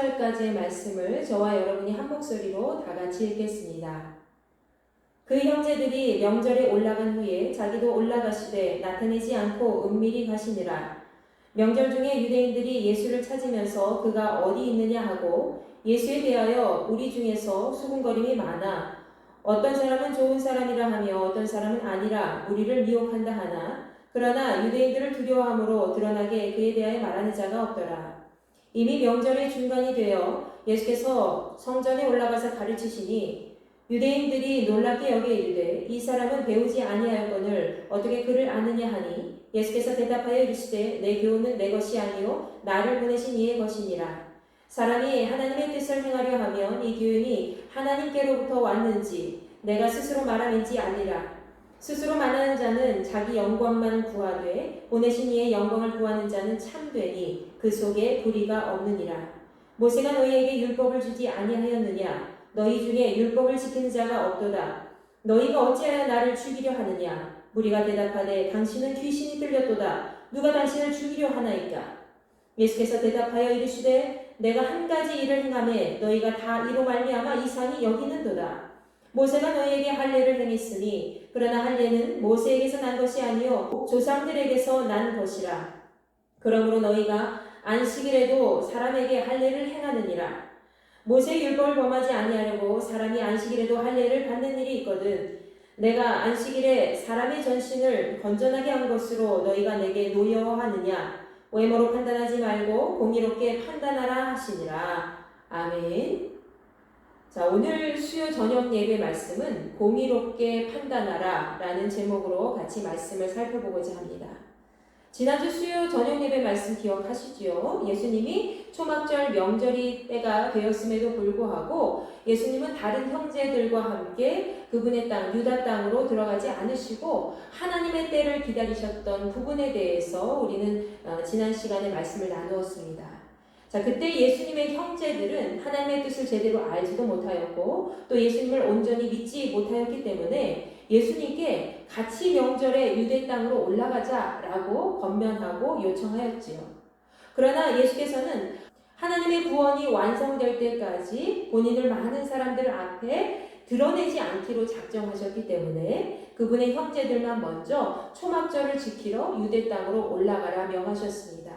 24절까지의 말씀을 저와 여러분이 한 목소리로 다 같이 읽겠습니다. 그 형제들이 명절에 올라간 후에 자기도 올라가시되 나타내지 않고 은밀히 가시니라. 명절 중에 유대인들이 예수를 찾으면서 그가 어디 있느냐 하고 예수에 대하여 우리 중에서 수군거림이 많아 어떤 사람은 좋은 사람이라 하며 어떤 사람은 아니라 우리를 미혹한다 하나 그러나 유대인들을 두려워함으로 드러나게 그에 대하여 말하는 자가 없더라. 이미 명절의 중간이 되어 예수께서 성전에 올라가서 가르치시니 유대인들이 놀랍게 여겨 이르되 이 사람은 배우지 아니하였거늘 어떻게 그를 아느냐 하니 예수께서 대답하여 이르시되 내 교훈은 내 것이 아니요 나를 보내신 이의 것이니라. 사람이 하나님의 뜻을 행하려 하면 이 교훈이 하나님께로부터 왔는지 내가 스스로 말함인지 알리라. 스스로 말하는 자는 자기 영광만 구하되 보내신 이의 영광을 구하는 자는 참되니 그 속에 불의가 없느니라. 모세가 너희에게 율법을 주지 아니하였느냐? 너희 중에 율법을 지키는 자가 없도다. 너희가 어찌하여 나를 죽이려 하느냐? 무리가 대답하되 당신은 귀신이 들렸도다. 누가 당신을 죽이려 하나이까? 예수께서 대답하여 이르시되 내가 한 가지 일을 행함에 너희가 다 이로 말미암아 이상이 여기는도다. 모세가 너희에게 할례를 행했으니 그러나 할례는 모세에게서 난 것이 아니요 조상들에게서 난 것이라. 그러므로 너희가 안식일에도 사람에게 할례를 행하느니라. 모세 율법을 범하지 아니하려고 사람이 안식일에도 할례를 받는 일이 있거든. 내가 안식일에 사람의 전신을 건전하게 한 것으로 너희가 내게 노여워하느냐? 외모로 판단하지 말고 공의롭게 판단하라 하시니라. 아멘. 자, 오늘 수요 저녁 예배 말씀은 공의롭게 판단하라 라는 제목으로 같이 말씀을 살펴보고자 합니다. 지난주 수요 저녁 예배 말씀 기억하시지요? 예수님이 초막절 명절이 때가 되었음에도 불구하고 예수님은 다른 형제들과 함께 그분의 땅, 유다 땅으로 들어가지 않으시고 하나님의 때를 기다리셨던 부분에 대해서 우리는 어, 지난 시간에 말씀을 나누었습니다. 자, 그때 예수님의 형제들은 하나님의 뜻을 제대로 알지도 못하였고 또 예수님을 온전히 믿지 못하였기 때문에 예수님께 같이 명절에 유대 땅으로 올라가자라고 건면하고 요청하였지요. 그러나 예수께서는 하나님의 구원이 완성될 때까지 본인을 많은 사람들 앞에 드러내지 않기로 작정하셨기 때문에 그분의 형제들만 먼저 초막절을 지키러 유대 땅으로 올라가라 명하셨습니다.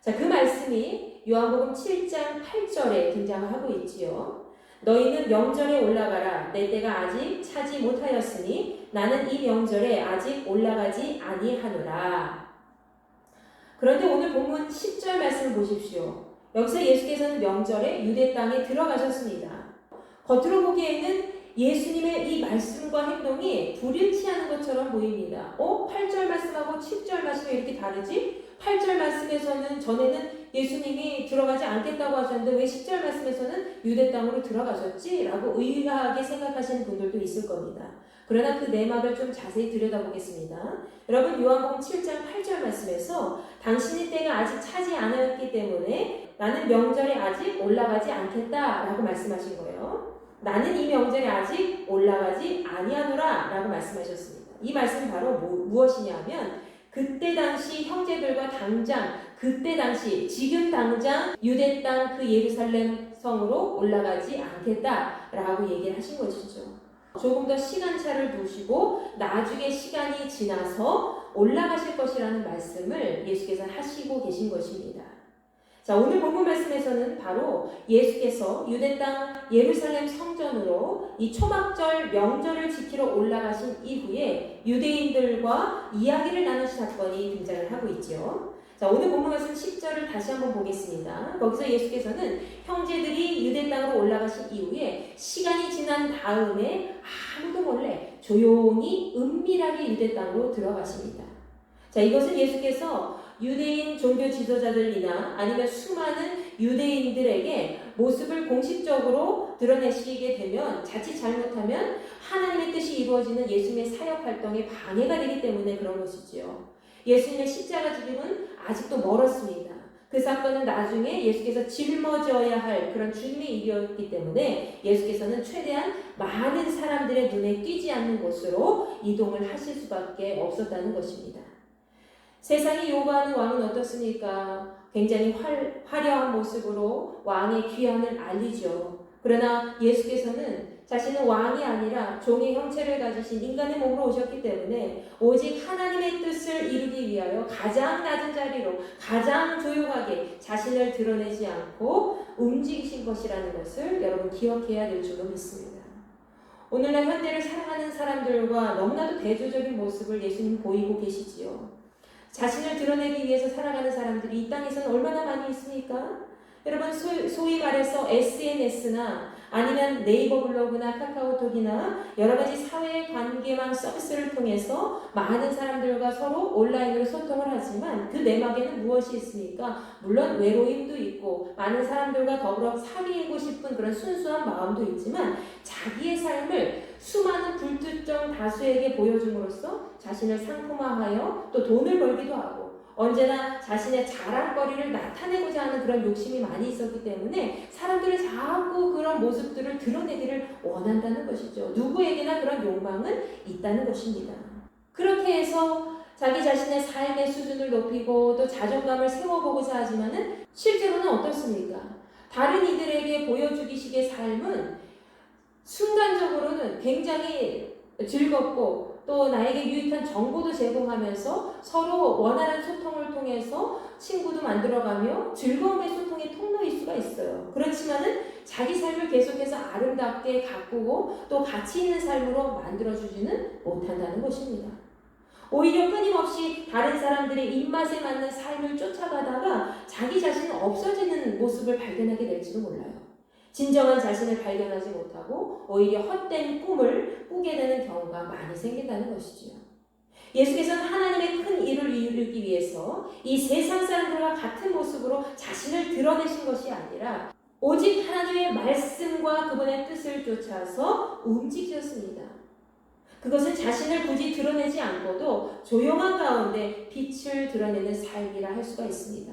자, 그 말씀이 요한복음 7장 8절에 등장하고 있지요. 너희는 명절에 올라가라. 내 때가 아직 차지 못하였으니 나는 이 명절에 아직 올라가지 아니하노라. 그런데 오늘 본문 10절 말씀을 보십시오. 여기서 예수께서는 명절에 유대 땅에 들어가셨습니다. 겉으로 보기에는 예수님의 이 말씀과 행동이 불일치하는 것처럼 보입니다. 어? 8절 말씀하고 7절 말씀이 이렇게 다르지? 8절 말씀에서는 전에는 예수님이 들어가지 않겠다고 하셨는데 왜 10절 말씀에서는 유대 땅으로 들어가셨지? 라고 의아하게 생각하시는 분들도 있을 겁니다. 그러나 그 내막을 좀 자세히 들여다보겠습니다. 여러분 요한복음 7장 8절 말씀에서 당신의 때가 아직 차지 않았기 때문에 나는 명절에 아직 올라가지 않겠다라고 말씀하신 거예요. 나는 이 명절에 아직 올라가지 아니하노라 라고 말씀하셨습니다. 이 말씀이 바로 뭐, 무엇이냐면 그때 당시 형제들과 당장 그때 당시 지금 당장 유대 땅 그 예루살렘 성으로 올라가지 않겠다라고 얘기를 하신 것이죠. 조금 더 시간차를 두시고 나중에 시간이 지나서 올라가실 것이라는 말씀을 예수께서 하시고 계신 것입니다. 자, 오늘 본문 말씀에서는 바로 예수께서 유대 땅 예루살렘 성전으로 이 초막절 명절을 지키러 올라가신 이후에 유대인들과 이야기를 나누신 사건이 등장을 하고 있지요. 자, 오늘 본문 말씀 10절을 다시 한번 보겠습니다. 거기서 예수께서는 형제들이 유대 땅으로 올라가신 이후에 시간이 지난 다음에 아무도 몰래 조용히 은밀하게 유대 땅으로 들어가십니다. 자, 이것은 예수께서 유대인 종교 지도자들이나 아니면 수많은 유대인들에게 모습을 공식적으로 드러내시게 되면 자칫 잘못하면 하나님의 뜻이 이루어지는 예수님의 사역 활동에 방해가 되기 때문에 그런 것이지요. 예수님의 십자가 죽임은 아직도 멀었습니다. 그 사건은 나중에 예수께서 짊어져야 할 그런 주님의 일이었기 때문에 예수께서는 최대한 많은 사람들의 눈에 띄지 않는 곳으로 이동을 하실 수밖에 없었다는 것입니다. 세상이 요구하는 왕은 어떻습니까? 굉장히 활, 화려한 모습으로 왕의 귀환을 알리죠. 그러나 예수께서는 자신은 왕이 아니라 종의 형체를 가지신 인간의 몸으로 오셨기 때문에 오직 하나님의 뜻을 이루기 위하여 가장 낮은 자리로 가장 조용하게 자신을 드러내지 않고 움직이신 것이라는 것을 여러분 기억해야 될 줄로 믿습니다. 오늘날 현대를 살아가는 사람들과 너무나도 대조적인 모습을 예수님 보이고 계시지요. 자신을 드러내기 위해서 살아가는 사람들이 이 땅에서는 얼마나 많이 있습니까? 여러분 소, 소위 말해서 SNS나 아니면 네이버 블로그나 카카오톡이나 여러 가지 사회 관계망 서비스를 통해서 많은 사람들과 서로 온라인으로 소통을 하지만 그 내막에는 무엇이 있습니까? 물론 외로움도 있고 많은 사람들과 더불어 사귀고 싶은 그런 순수한 마음도 있지만 자기의 삶을 수많은 불특정 다수에게 보여줌으로써 자신을 상품화하여 또 돈을 벌기도 하고 언제나 자신의 자랑거리를 나타내고자 하는 그런 욕심이 많이 있었기 때문에 자꾸 그런 모습들을 드러내기를 원한다는 것이죠. 누구에게나 그런 욕망은 있다는 것입니다. 그렇게 해서 자기 자신의 삶의 수준을 높이고 또 자존감을 세워보고자 하지만은 실제로는 어떻습니까? 다른 이들에게 보여주기식의 삶은 순간적으로는 굉장히 즐겁고 또 나에게 유익한 정보도 제공하면서 서로 원활한 소통을 통해서 친구도 만들어가며 즐거움의 소통의 통로일 수가 있어요. 그렇지만은 자기 삶을 계속해서 아름답게 가꾸고 또 가치 있는 삶으로 만들어주지는 못한다는 것입니다. 오히려 끊임없이 다른 사람들의 입맛에 맞는 삶을 쫓아가다가 자기 자신은 없어지는 모습을 발견하게 될지도 몰라요. 진정한 자신을 발견하지 못하고 오히려 헛된 꿈을 꾸게 되는 경우가 많이 생긴다는 것이지요. 예수께서는 하나님의 큰 일을 이루기 위해서 이 세상 사람들과 같은 모습으로 자신을 드러내신 것이 아니라 오직 하나님의 말씀과 그분의 뜻을 쫓아서 움직이셨습니다. 그것은 자신을 굳이 드러내지 않고도 조용한 가운데 빛을 드러내는 삶이라 할 수가 있습니다.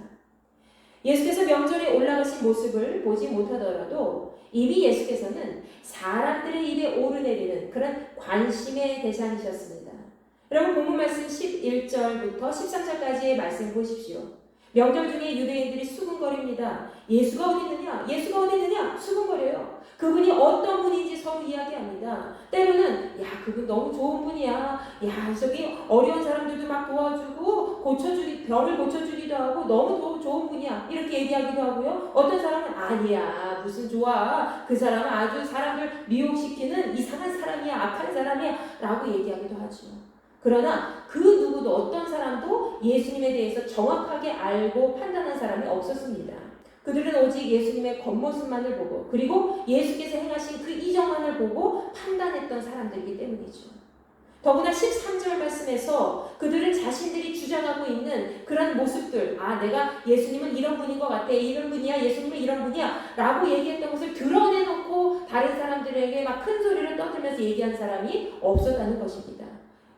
예수께서 명절에 올라가신 모습을 보지 못하더라도 이미 예수께서는 사람들의 입에 오르내리는 그런 관심의 대상이셨습니다. 여러분 본문 말씀 11절부터 13절까지의 말씀 보십시오. 명절 중에 유대인들이 수군거립니다. 예수가 어디 있느냐? 예수가 어디 있느냐? 수군거려요. 그분이 어떤 분인지 서로 이야기합니다. 때로는 야 그분 너무 좋은 분이야. 야 저기 어려운 사람들도 막 도와주고 고쳐주기 병을 고쳐주기도 하고 너무 도, 좋은 분이야. 이렇게 얘기하기도 하고요. 어떤 사람은 아니야 무슨 좋아. 그 사람은 아주 사람들 미혹시키는 이상한 사람이야 악한 사람이야라고 얘기하기도 하죠. 그러나 그 누구도 어떤 사람도 예수님에 대해서 정확하게 알고 판단한 사람이 없었습니다. 그들은 오직 예수님의 겉모습만을 보고 그리고 예수께서 행하신 그 이정만을 보고 판단했던 사람들이기 때문이죠. 더구나 13절 말씀에서 그들은 자신들이 주장하고 있는 그런 모습들, 아, 내가 예수님은 이런 분인 것 같아, 이런 분이야, 예수님은 이런 분이야, 라고 얘기했던 것을 드러내놓고 다른 사람들에게 막 큰 소리를 떠들면서 얘기한 사람이 없었다는 것입니다.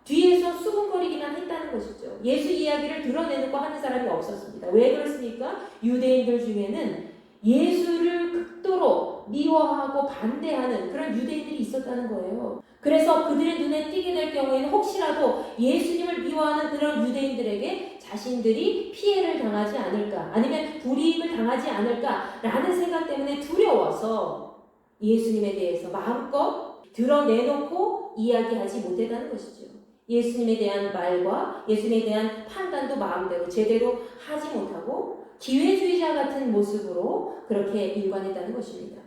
뒤에서 수군거리기만 했다는 것이죠. 예수 이야기를 드러내놓고 하는 사람이 없었습니다. 왜 그렇습니까? 유대인들 중에는 예수를 극도로 미워하고 반대하는 그런 유대인들이 있었다는 거예요. 그래서 그들의 눈에 띄게 될 경우에는 혹시라도 예수님을 미워하는 그런 유대인들에게 자신들이 피해를 당하지 않을까, 아니면 불이익을 당하지 않을까라는 생각 때문에 두려워서 예수님에 대해서 마음껏 드러내놓고 이야기하지 못했다는 것이죠. 예수님에 대한 말과 예수님에 대한 판단도 마음대로 제대로 하지 못하고 기회주의자 같은 모습으로 그렇게 일관했다는 것입니다.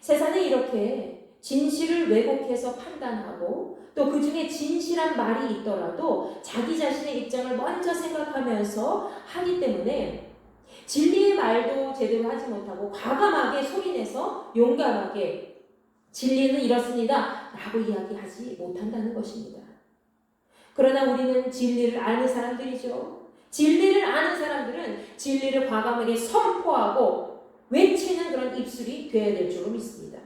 세상에 이렇게 진실을 왜곡해서 판단하고 또 그 중에 진실한 말이 있더라도 자기 자신의 입장을 먼저 생각하면서 하기 때문에 진리의 말도 제대로 하지 못하고 과감하게 소리내서 용감하게 진리는 이렇습니다. 라고 이야기하지 못한다는 것입니다. 그러나 우리는 진리를 아는 사람들이죠. 진리를 아는 사람들은 진리를 과감하게 선포하고 외치는 그런 입술이 되어야 될 줄로 믿습니다.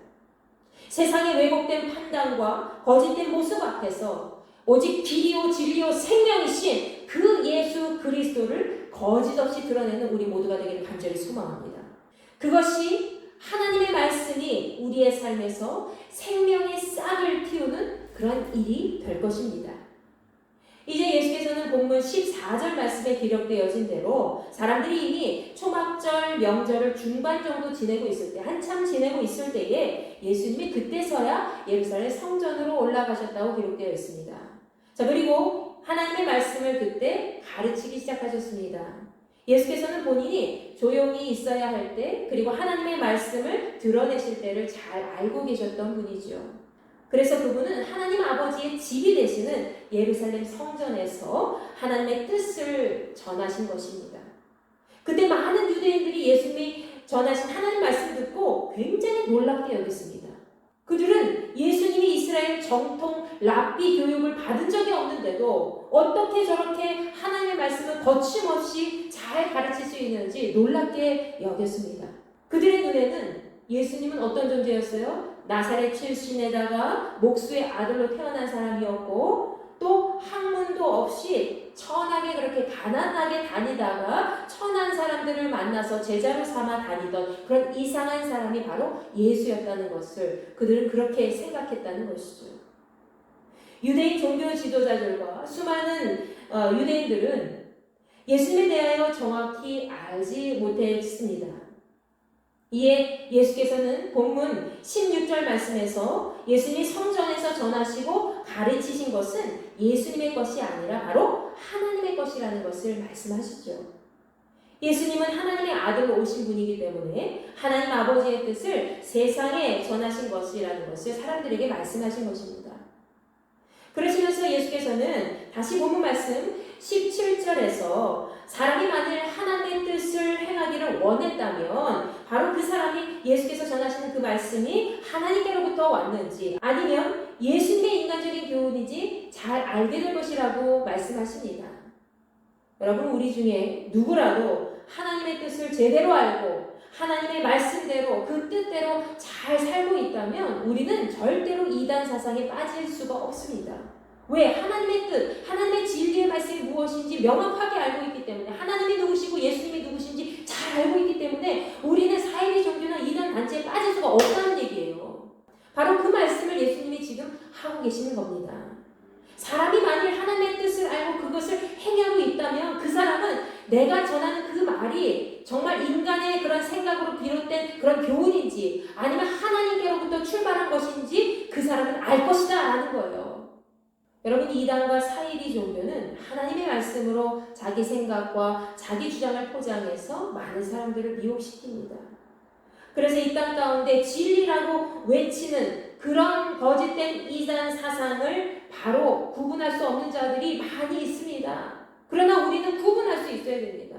세상의 왜곡된 판단과 거짓된 모습 앞에서 오직 길이요 진리요 생명이신 그 예수 그리스도를 거짓 없이 드러내는 우리 모두가 되기를 간절히 소망합니다. 그것이 하나님의 말씀이 우리의 삶에서 생명의 싹을 틔우는 그런 일이 될 것입니다. 이제 예수께서는 본문 14절 말씀에 기록되어진 대로 사람들이 이미 초막절 명절을 중반 정도 지내고 있을 때 한참 지내고 있을 때에 예수님이 그때서야 예루살렘 성전으로 올라가셨다고 기록되어 있습니다. 자 그리고 하나님의 말씀을 그때 가르치기 시작하셨습니다. 예수께서는 본인이 조용히 있어야 할 때, 그리고 하나님의 말씀을 드러내실 때를 잘 알고 계셨던 분이죠. 그래서 그분은 하나님 아버지의 집이 되시는 예루살렘 성전에서 하나님의 뜻을 전하신 것입니다. 그때 많은 유대인들이 예수님이 전하신 하나님 말씀 듣고 굉장히 놀랍게 여겼습니다. 그들은 예수님이 이스라엘 정통 랍비 교육을 받은 적이 없는데도 어떻게 저렇게 하나님의 말씀을 거침없이 잘 가르칠 수 있는지 놀랍게 여겼습니다. 그들의 눈에는 예수님은 어떤 존재였어요? 나사렛 출신에다가 목수의 아들로 태어난 사람이었고 또 학문도 없이 천하게 그렇게 가난하게 다니다가 천한 사람들을 만나서 제자로 삼아 다니던 그런 이상한 사람이 바로 예수였다는 것을 그들은 그렇게 생각했다는 것이죠. 유대인 종교 지도자들과 수많은 어, 유대인들은 예수님에 대하여 정확히 알지 못했습니다. 이에 예수께서는 본문 16절 말씀에서 예수님이 성전에서 전하시고 가르치신 것은 예수님의 것이 아니라 바로 하나님의 것이라는 것을 말씀하시죠. 예수님은 하나님의 아들로 오신 분이기 때문에 하나님 아버지의 뜻을 세상에 전하신 것이라는 것을 사람들에게 말씀하신 것입니다. 그러시면서 예수께서는 다시 본문 말씀 17절에서 사람이 만일 하나님의 뜻을 행하기를 원했다면 바로 그 사람이 예수께서 전하시는 그 말씀이 하나님께로부터 왔는지 아니면 예수님의 인간적인 교훈이지 잘 알게 될 것이라고 말씀하십니다. 여러분 우리 중에 누구라도 하나님의 뜻을 제대로 알고 하나님의 말씀대로 그 뜻대로 잘 살고 있다면 우리는 절대로 이단 사상에 빠질 수가 없습니다. 왜? 하나님의 뜻, 하나님의 진리의 말씀이 무엇인지 명확하게 알고 있기 때문에 하나님이 누구시고 예수님이 누구신지 잘 알고 있기 때문에 우리는 사이비 종교나 이단 단체에 빠질 수가 없다는 얘기예요. 바로 그 말씀을 예수님이 지금 하고 계시는 겁니다. 사람이 만일 하나님의 뜻을 알고 그것을 행하고 있다면 그 사람은 내가 전하는 그 말이 정말 인간의 그런 생각으로 비롯된 그런 교훈인지 아니면 하나님께로부터 출발한 것인지 그 사람은 알 것이다 라는 거예요. 여러분 이단과 사이비 종교는 하나님의 말씀으로 자기 생각과 자기 주장을 포장해서 많은 사람들을 미혹시킵니다. 그래서 이 땅 가운데 진리라고 외치는 그런 거짓된 이단 사상을 바로 구분할 수 없는 자들이 많이 있습니다. 그러나 우리는 구분할 수 있어야 됩니다.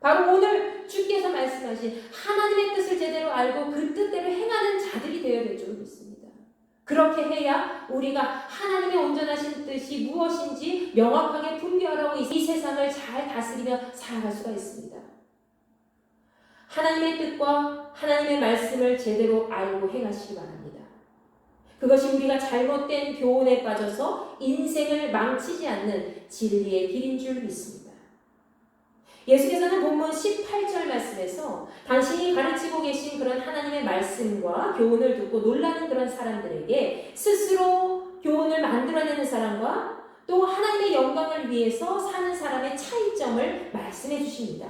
바로 오늘 주께서 말씀하신 하나님의 뜻을 제대로 알고 그 뜻대로 행하는 자들이 되어야 될줄 믿습니다. 그렇게 해야 우리가 하나님의 온전하신 뜻이 무엇인지 명확하게 분별하고 이 세상을 잘 다스리며 살아갈 수가 있습니다. 하나님의 뜻과 하나님의 말씀을 제대로 알고 행하시기 바랍니다. 그것이 우리가 잘못된 교훈에 빠져서 인생을 망치지 않는 진리의 길인 줄 믿습니다. 예수께서는 본문 18절 말씀에서 당신이 가르치고 계신 그런 하나님의 말씀과 교훈을 듣고 놀라는 그런 사람들에게 스스로 교훈을 만들어내는 사람과 또 하나님의 영광을 위해서 사는 사람의 차이점을 말씀해 주십니다.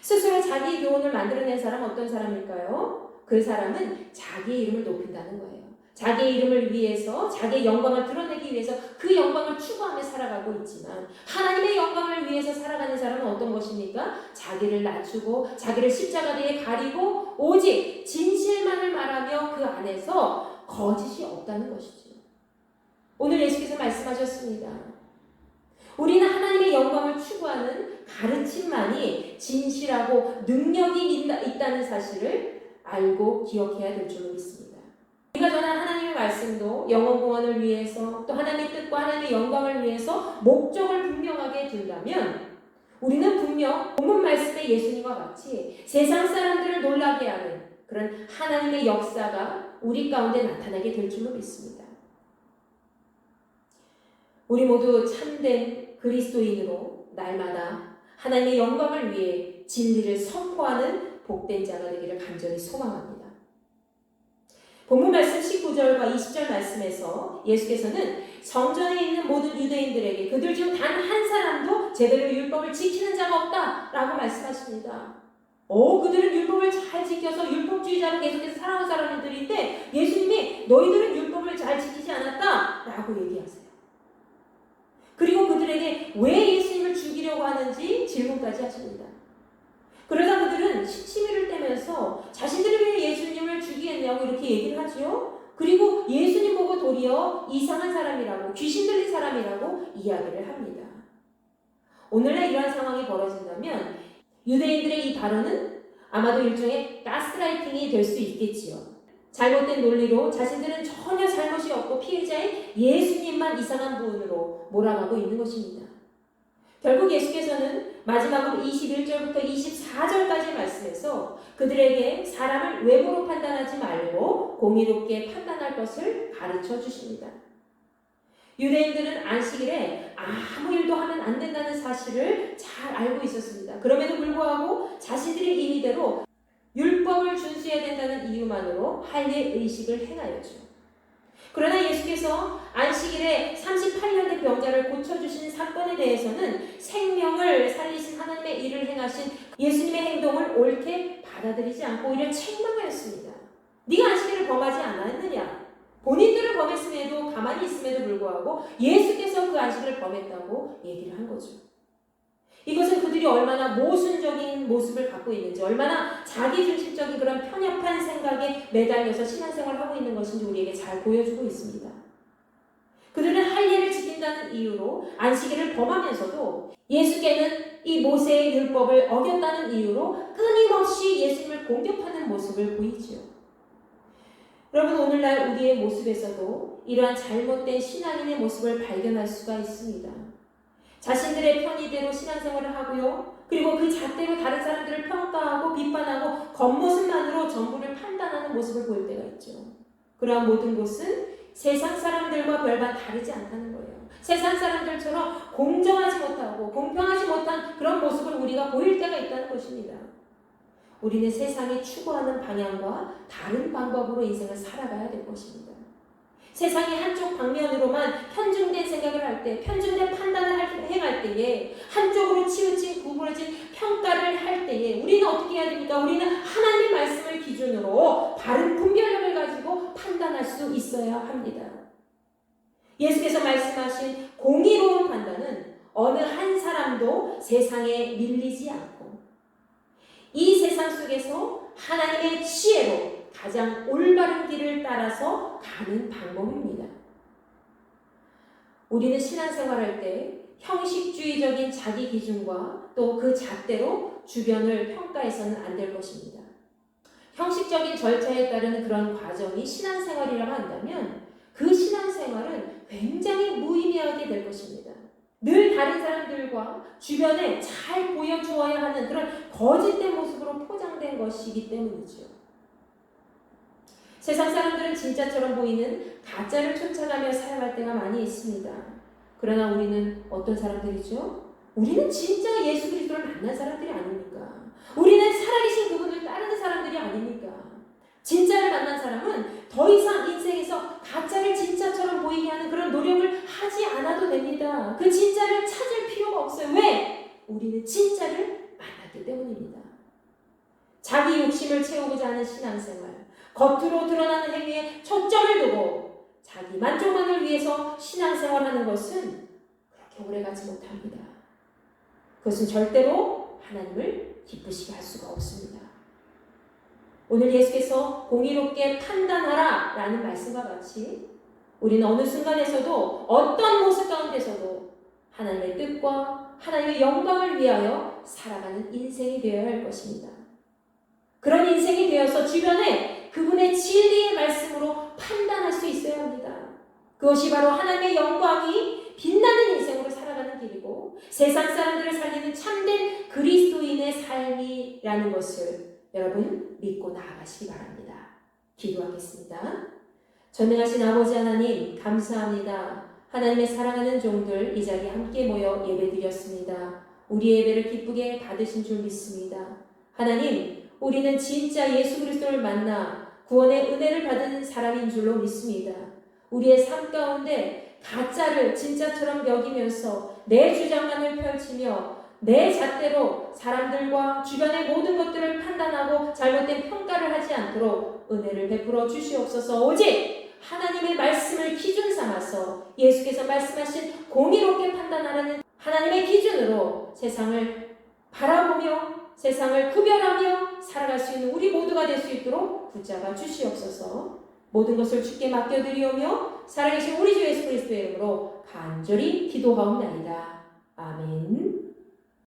스스로 자기 교훈을 만들어낸 사람 어떤 사람일까요? 그 사람은 자기의 이름을 높인다는 거예요. 자기의 이름을 위해서 자기의 영광을 드러내기 위해서 그 영광을 추구하며 살아가고 있지만 하나님의 영광을 위해서 살아가는 사람은 어떤 것입니까? 자기를 낮추고 자기를 십자가대에 가리고 오직 진실만을 말하며 그 안에서 거짓이 없다는 것이죠. 오늘 예수께서 말씀하셨습니다. 우리는 하나님의 영광을 추구하는 가르침만이 진실하고 능력이 있다는 사실을 알고 기억해야 될 줄로 믿습니다. 우리가 전한 하나님의 말씀도 영원 공헌을 위해서 또 하나님의 뜻과 하나님의 영광을 위해서 목적을 분명하게 둔다면 우리는 분명 본문 말씀의 예수님과 같이 세상 사람들을 놀라게 하는 그런 하나님의 역사가 우리 가운데 나타나게 될 줄로 믿습니다. 우리 모두 참된 그리스도인으로 날마다 하나님의 영광을 위해 진리를 선포하는 복된 자가 되기를 간절히 소망합니다. 본문 말씀 19절과 20절 말씀에서 예수께서는 성전에 있는 모든 유대인들에게 그들 중 단 한 사람도 제대로 율법을 지키는 자가 없다 라고 말씀하십니다. 오, 그들은 율법을 잘 지켜서 율법주의자로 계속해서 살아온 사람들인데 예수님이 너희들은 율법을 잘 지키지 않았다 라고 얘기하세요. 그리고 그들에게 왜 예수님을 죽이려고 하는지 질문까지 하십니다. 그러다 그들은 시치미를 떼면서 자신들이 왜 예수님을 죽이겠냐고 이렇게 얘기를 하지요. 그리고 예수님 보고 도리어 이상한 사람이라고 귀신 들린 사람이라고 이야기를 합니다. 오늘날 이러한 상황이 벌어진다면 유대인들의 이 발언은 아마도 일종의 가스라이팅이 될 수 있겠지요. 잘못된 논리로 자신들은 전혀 잘못이 없고 피해자인 예수님만 이상한 분으로 몰아가고 있는 것입니다. 결국 예수께서는 마지막으로 21절부터 24절까지 말씀에서 그들에게 사람을 외모로 판단하지 말고 공의롭게 판단할 것을 가르쳐 주십니다. 유대인들은 안식일에 아무 일도 하면 안 된다는 사실을 잘 알고 있었습니다. 그럼에도 불구하고 자신들의 임의대로 율법을 준수해야 된다는 이유만으로 할례 의식을 행하였죠. 그러나 예수께서 안식일에 38년의 병자를 고쳐주신 사건에 대해서는 생명을 살리신 하나님의 일을 행하신 예수님의 행동을 옳게 받아들이지 않고 오히려 책망하였습니다. 네가 안식일을 범하지 않았느냐? 본인들을 범했음에도 가만히 있음에도 불구하고 예수께서 그 안식일을 범했다고 얘기를 한 거죠. 이것은 그들이 얼마나 모순적인 모습을 갖고 있는지, 얼마나 자기중심적인 그런 편협한 생각에 매달려서 신앙생활을 하고 있는 것인지 우리에게 잘 보여주고 있습니다. 그들은 할례를 지킨다는 이유로 안식일을 범하면서도 예수께는 이 모세의 율법을 어겼다는 이유로 끊임없이 예수님을 공격하는 모습을 보이지요. 여러분 오늘날 우리의 모습에서도 이러한 잘못된 신앙인의 모습을 발견할 수가 있습니다. 자신들의 편의대로 신앙생활을 하고요. 그리고 그 잣대로 다른 사람들을 평가하고 비판하고 겉모습만으로 전부를 판단하는 모습을 보일 때가 있죠. 그러한 모든 것은 세상 사람들과 별반 다르지 않다는 거예요. 세상 사람들처럼 공정하지 못하고 공평하지 못한 그런 모습을 우리가 보일 때가 있다는 것입니다. 우리는 세상이 추구하는 방향과 다른 방법으로 인생을 살아가야 될 것입니다. 세상의 한쪽 방면으로만 편중된 생각을 할 때, 편중된 판단을 행할 때에, 한쪽으로 치우친 구부러진 평가를 할 때에, 우리는 어떻게 해야 됩니까? 우리는 하나님 말씀을 기준으로 바른 분별력을 가지고 판단할 수 있어야 합니다. 예수께서 말씀하신 공의로운 판단은 어느 한 사람도 세상에 밀리지 않고, 이 세상 속에서 하나님의 지혜로 가장 올바른 길을 따라서 가는 방법입니다. 우리는 신앙생활할 때 형식주의적인 자기 기준과 또 그 잣대로 주변을 평가해서는 안 될 것입니다. 형식적인 절차에 따르는 그런 과정이 신앙생활이라고 한다면 그 신앙생활은 굉장히 무의미하게 될 것입니다. 늘 다른 사람들과 주변에 잘 보여주어야 하는 그런 거짓된 모습으로 포장된 것이기 때문이죠. 세상 사람들은 진짜처럼 보이는 가짜를 쫓아가며 살아갈 때가 많이 있습니다. 그러나 우리는 어떤 사람들이죠? 우리는 진짜 예수 그리스도를 만난 사람들이 아닙니까? 우리는 살아계신 그분을 따르는 사람들이 아닙니까? 진짜를 만난 사람은 더 이상 인생에서 가짜를 진짜처럼 보이게 하는 그런 노력을 하지 않아도 됩니다. 그 진짜를 찾을 필요가 없어요. 왜? 우리는 진짜를 만났기 때문입니다. 자기 욕심을 채우고자 하는 신앙생활. 겉으로 드러나는 행위에 초점을 두고 자기 만족만을 위해서 신앙생활하는 것은 그렇게 오래가지 못합니다. 그것은 절대로 하나님을 기쁘시게 할 수가 없습니다. 오늘 예수께서 공의롭게 판단하라 라는 말씀과 같이 우리는 어느 순간에서도 어떤 모습 가운데서도 하나님의 뜻과 하나님의 영광을 위하여 살아가는 인생이 되어야 할 것입니다. 그런 인생이 되어서 주변에 그분의 진리의 말씀으로 판단할 수 있어야 합니다. 그것이 바로 하나님의 영광이 빛나는 인생으로 살아가는 길이고 세상 사람들을 살리는 참된 그리스도인의 삶이라는 것을 여러분 믿고 나아가시기 바랍니다. 기도하겠습니다. 전능하신 아버지 하나님 감사합니다. 하나님의 사랑하는 종들 이 자리에 함께 모여 예배드렸습니다. 우리 예배를 기쁘게 받으신 줄 믿습니다. 하나님 우리는 진짜 예수 그리스도를 만나 구원의 은혜를 받은 사람인 줄로 믿습니다. 우리의 삶 가운데 가짜를 진짜처럼 여기면서 내 주장만을 펼치며 내 잣대로 사람들과 주변의 모든 것들을 판단하고 잘못된 평가를 하지 않도록 은혜를 베풀어 주시옵소서. 오직 하나님의 말씀을 기준 삼아서 예수께서 말씀하신 공의롭게 판단하라는 하나님의 기준으로 세상을 바라보며 세상을 구별하며 살아갈 수 있는 우리 모두가 될 수 있도록 붙잡아 주시옵소서. 모든 것을 주께 맡겨드리오며 살아계신 우리 주 예수 그리스도의 이름으로 간절히 기도하옵나이다. 아멘.